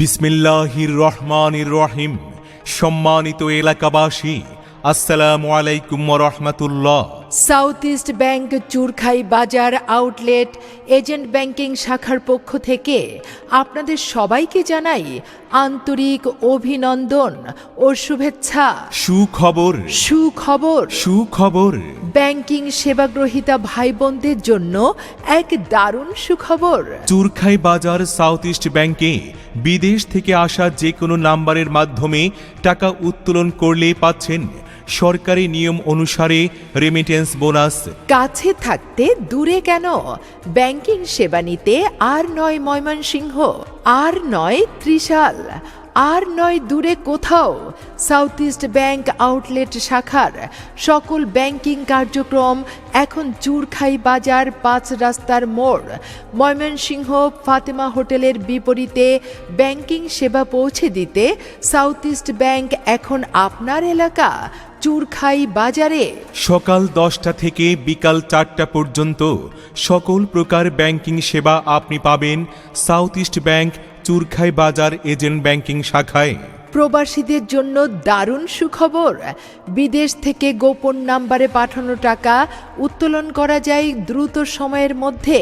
বিসমিল্লাহির রহমানির রহিম। সম্মানিত এলাকাবাসী আসসালামু আলাইকুম রহমতুল্লাহ। South East Bank Churkhai Bazar outlet agent banking শাখার পক্ষ থেকে আপনাদের সবাইকে জানাই আন্তরিক অভিনন্দন ও শুভেচ্ছা সুখবর সুখবর সুখবর ব্যাংকিং সেবাগ্রহীতা ভাই বোনদের জন্য এক দারুণ সুখবর চুরখাই বাজার সাউথ ইস্ট ব্যাংকে বিদেশ থেকে আসা যে কোনো নাম্বারের মাধ্যমে টাকা উত্তোলন করলে পাচ্ছেন সরকারি নিয়ম অনুসারে রেমিটেন্স বোনাস কাছে থাকতে দূরে কেন? ব্যাংকিং সেবা নিতে আর নয় ময়মনসিংহ, আর নয় ত্রিশাল। আর নয় দূরে কোথাও। সাউথ ইস্ট ব্যাংক আউটলেট শাখার সকল ব্যাংকিং কার্যক্রম এখন চুরখাই বাজার পাঁচ রাস্তার মোড়। ময়মনসিংহ ফাতেমা হোটেলের বিপরীতে ব্যাংকিং সেবা পৌঁছে দিতে সাউথ ইস্ট ব্যাংক এখন আপনার এলাকা চুরখাই বাজারে। সকাল দশটা থেকে বিকাল চারটা পর্যন্ত সকল প্রকার ব্যাংকিং সেবা আপনি পাবেন south East Bank Churkhai Bazar agent banking শাখায়। প্রবাসীদের জন্য দারুণ সুখবর। বিদেশ থেকে গোপন নাম্বারে পাঠানো টাকা উত্তোলন করা যায় দ্রুত সময়ের মধ্যে।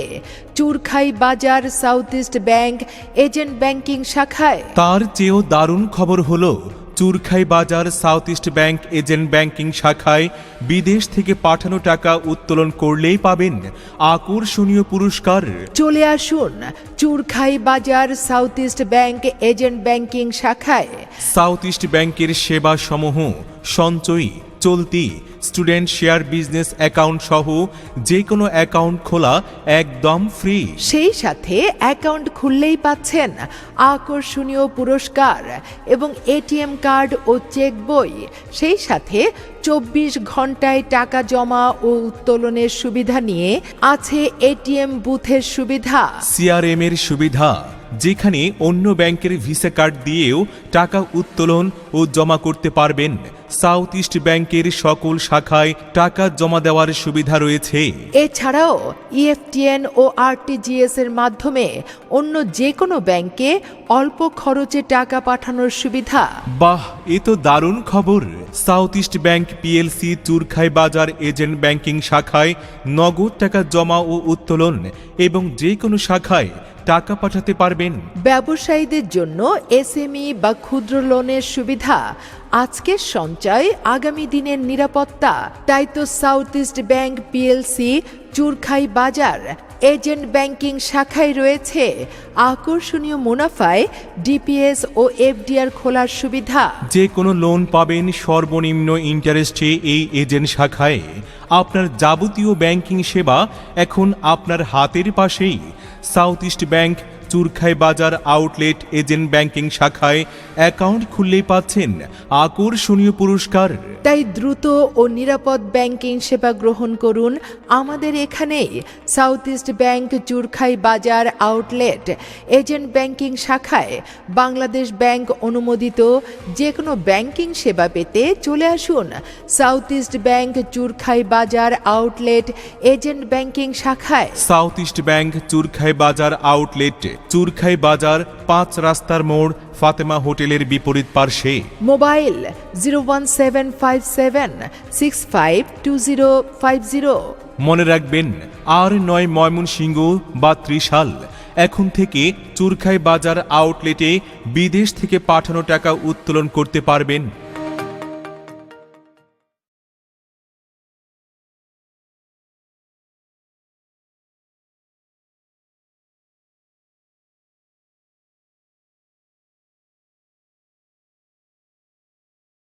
Churkhai Bazar South East Bank agent banking শাখায়। তার চেয়েও দারুণ খবর হলো Churkhai Bazar South East Bank agent banking শাখায় বিদেশ থেকে পাঠানো টাকা উত্তোলন করলেই পাবেন আকর্ষণীয় পুরস্কার। চলে আসুন Churkhai Bazar South East Bank agent banking শাখায়। সাউথ ইস্ট ব্যাংকের সেবা সমূহ সঞ্চয়ী। চলতি স্টুডেন্ট শেয়ার বিজনেস অ্যাকাউন্ট সহ যে কোনো অ্যাকাউন্ট খোলা একদম ফ্রি। সেই সাথে অ্যাকাউন্ট খুললেই পাচ্ছেন আকর্ষণীয় পুরস্কার এবং এটিএম কার্ড ও চেক বই। সেই সাথে চব্বিশ ঘন্টায় টাকা জমা ও উত্তোলনের সুবিধা নিয়ে আছে এটিএম বুথের সুবিধা। সিআরএম এর সুবিধা। যেখানে অন্য ব্যাংকের ভিসা কার্ড দিয়েও টাকা উত্তোলন ও জমা করতে পারবেন। সাউথ ইস্ট ব্যাংকের সকল শাখায় টাকা জমা দেওয়ার সুবিধা রয়েছে। এছাড়াও E ইএফটিএন ও আরটিজিএস এর মাধ্যমে অন্য যে কোনো ব্যাংকে অল্প খরচে টাকা পাঠানোর সুবিধা। বাহ এ তো দারুণ খবর। South East Bank PLC Churkhai Bazar agent banking শাখায় নগদ টাকা জমা ও উত্তোলন এবং যে কোনো শাখায় টাকা পাঠাতে পারবেন। ব্যবসায়ীদের জন্য এসএমই বা ক্ষুদ্র লোনের সুবিধা। আজকের সঞ্চয় আগামী দিনের নিরাপত্তা। তাই তো South East Bank PLC Churkhai Bazar agent banking শাখায় রয়েছে। আকর্ষণীয় মুনাফায় ডিপিএস ও এফডিআর খোলার সুবিধা। যে কোনো লোন পাবেন সর্বনিম্ন ইন্টারেস্টে এই এজেন্ট শাখায়। আপনার যাবতীয় ব্যাংকিং সেবা এখন আপনার হাতের পাশেই। South East Bank Churkhai Bazar outlet agent banking শাখায় অ্যাকাউন্ট খুললেই পাচ্ছেন আকর্ষণীয় পুরস্কার। তাই দ্রুত ও নিরাপদ ব্যাংকিং সেবা গ্রহণ করুন আমাদের এখানে। South East Bank Churkhai Bazar outlet agent banking শাখায় বাংলাদেশ ব্যাংক অনুমোদিত যে কোনো ব্যাংকিং সেবা পেতে চলে আসুন। South East Bank Churkhai Bazar outlet agent banking শাখায়। South East Bank Churkhai Bazar outlet Churkhai বাজার পাঁচ রাস্তার মোড় ফাতেমা হোটেলের বিপরীত পার্শ্বে। Mobile zero one seven five seven six five two zero five zero. মনে রাখবেন আর নয় ময়মনসিংহ বা ত্রিশাল। এখন থেকে চুরখাই বাজার আউটলেটে বিদেশ থেকে পাঠানো টাকা উত্তোলন করতে পারবেন।